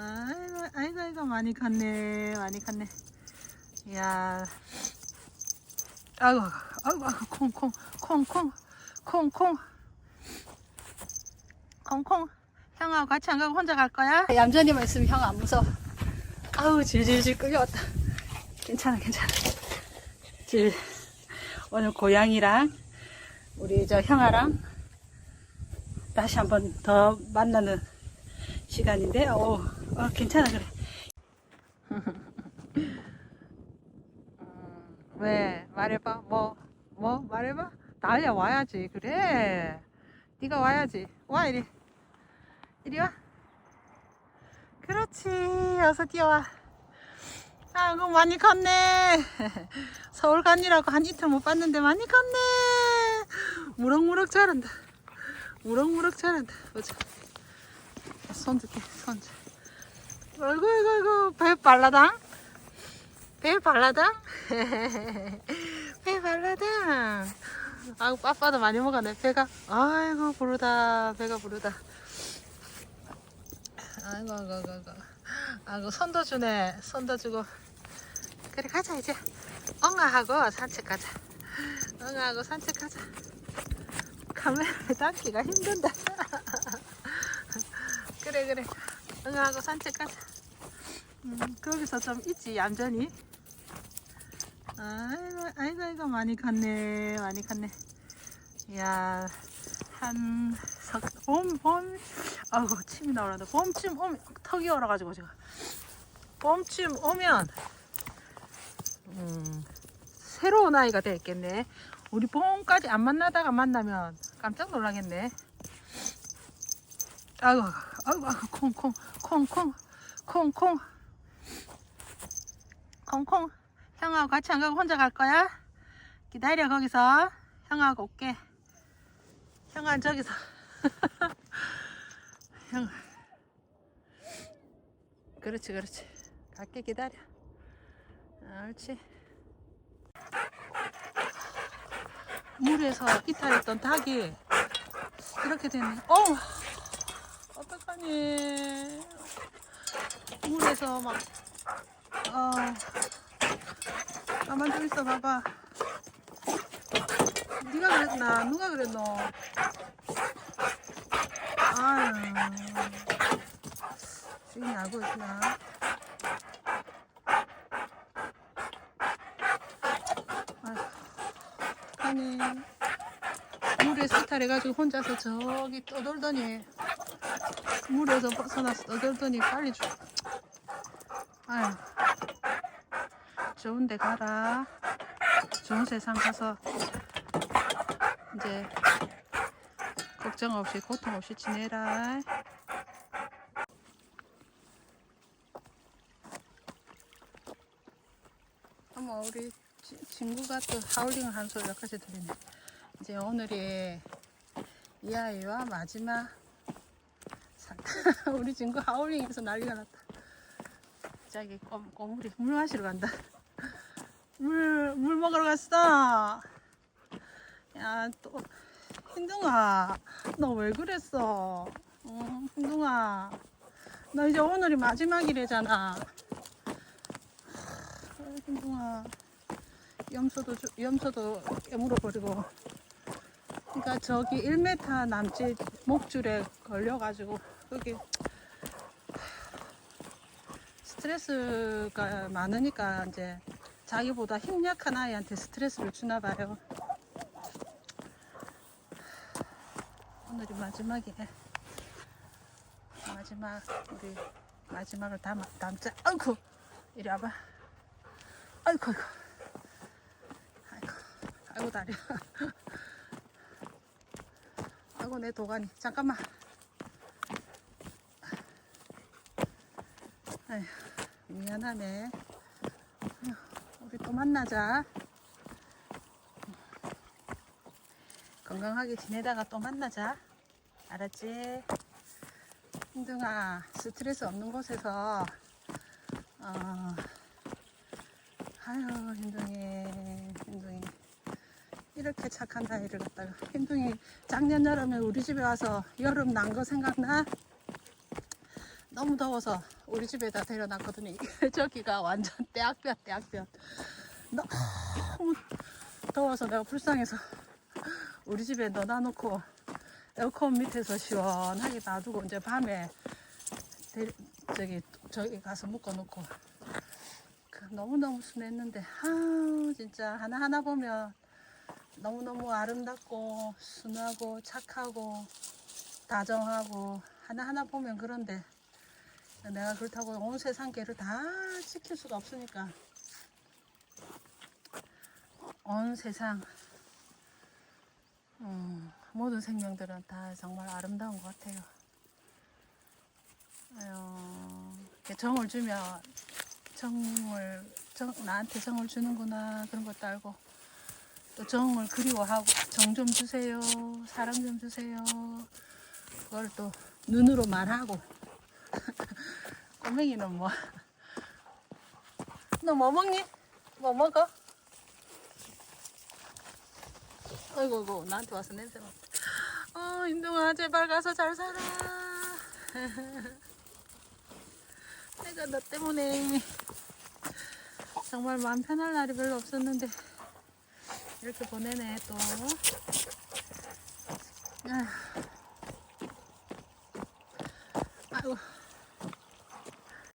아이고, 아이고, 아이고, 많이 컸네. 많이 컸네. 이야. 아이고, 아이고, 아이고, 콩, 콩, 콩, 콩, 콩, 콩. 콩 콩. 형하고 같이 안 가고 혼자 갈 거야? 얌전히만 있으면 형 안 무서워. 아우, 질질질 끌려왔다. 괜찮아, 괜찮아. 질. 오늘 고양이랑 우리 저 형아랑 다시 한번 더 만나는 시간인데, 어, 어 괜찮아, 그래. 음, 왜? 말해봐. 뭐, 뭐? 말해봐. 나야 와야지. 그래. 네가 와야지. 와, 이리. 이리 와. 그렇지. 어서 뛰어와. 아이고, 많이 컸네. 서울 간이라고 한 이틀 못 봤는데 많이 컸네. 무럭무럭 자란다. 무럭무럭 자란다. 보자. 손 줄게, 손 줄. 아이고, 아이고, 아이고. 배 발라당? 배 발라당? 배 발라당? 아이고, 빠빠도 많이 먹었네, 배가. 아이고, 부르다. 배가 부르다. 아이고, 아이고, 아이고, 아이고. 손도 주네. 손도 주고. 그래, 가자, 이제. 엉아하고 산책 가자. 엉아하고 산책 가자. 카메라 담기가 힘든다. 그래, 그래. 엉아하고 산책 가자. 음, 거기서 좀 있지, 얌전히. 아이고, 아이고, 아이고, 많이 컸네. 많이 컸네. 이야, 한, 석, 봄, 봄, 아이고, 침이 나오란다. 봄쯤 오면, 턱이 얼어가지고 제가. 봄쯤 오면, 음, 새로운 아이가 되겠네. 우리 봄까지 안 만나다가 만나면 깜짝 놀라겠네. 아이고, 아이고, 아이고, 콩, 콩, 콩, 콩, 콩, 콩. 콩콩. 형하고 같이 안 가고 혼자 갈 거야? 기다려, 거기서. 형하고 올게. 형아, 저기서. 형. 그렇지, 그렇지. 갈게, 기다려. 옳지. 물에서 이탈했던 닭이 이렇게 됐네. 어우, 어떡하니. 물에서 막, 어, 가만 좀 있어 봐봐. 네가 그랬나? 누가 그랬노? 아유, 주인이 알고 있구나. 아니 물에 수탈해가지고 혼자서 저기 떠돌더니 물에서 벗어나서 떠돌더니 빨리 죽. 아유 좋은 데 가라. 좋은 세상 가서 이제 걱정 없이 고통 없이 지내라. 어머 우리 지- 친구가 또 하울링을 한 소리까지 들리네. 이제 오늘이 이 아이와 마지막 산. 우리 친구 하울링에서 난리가 났다. 자기 꼬, 꼬물이 물 마시러 간다. 물, 물 먹으러 갔어. 야, 또, 흰둥아, 너 왜 그랬어? 어, 흰둥아, 너 이제 오늘이 마지막이래잖아. 아, 흰둥아. 염소도 주- 염소도 깨물어 버리고 그러니까 저기 1m 남짓 목줄에 걸려가지고 거기 스트레스가 많으니까 이제 자기보다 힘 약한 아이한테 스트레스를 주나 봐요. 오늘이 마지막이네. 마지막 우리 마지막을 담 담자. 아이고 이리 와봐. 아이고 아이고. 아이고, 아이고 다리. 아이고 내 도가니. 잠깐만. 아휴, 미안하네. 우리 또 만나자. 건강하게 지내다가 또 만나자. 알았지? 힘둥아, 스트레스 없는 곳에서 어, 아유 힘둥이 이렇게 착한 아이를 갖다가 힘둥이 작년 여름에 우리 집에 와서 여름 난 거 생각나? 너무 더워서 우리 집에다 데려놨거든요. 저기가 완전 떼약볕, 떼약볕. 너무 더워서 내가 불쌍해서 우리 집에 넣어놓고 에어컨 밑에서 시원하게 놔두고 이제 밤에 데, 저기 저기 가서 묶어놓고 그 너무너무 순했는데 아 진짜 하나하나 보면 너무너무 아름답고 순하고 착하고 다정하고 하나하나 보면 그런데 내가 그렇다고 온 세상 개를 다 지킬 수가 없으니까. 온 세상. 음, 모든 생명들은 다 정말 아름다운 것 같아요. 아유, 정을 주면 정을 정, 나한테 정을 주는구나 그런 것도 알고 또 정을 그리워하고 정 좀 주세요 사랑 좀 주세요. 그걸 또 눈으로 말하고. 꼬맹이는 뭐. 너 뭐 먹니? 뭐 먹어? 아이고 이고 나한테 와서 냄새 맡다 어 인동아 제발 가서 잘 살아. 내가 너 때문에 정말 마음 편할 날이 별로 없었는데 이렇게 보내네 또. 아휴,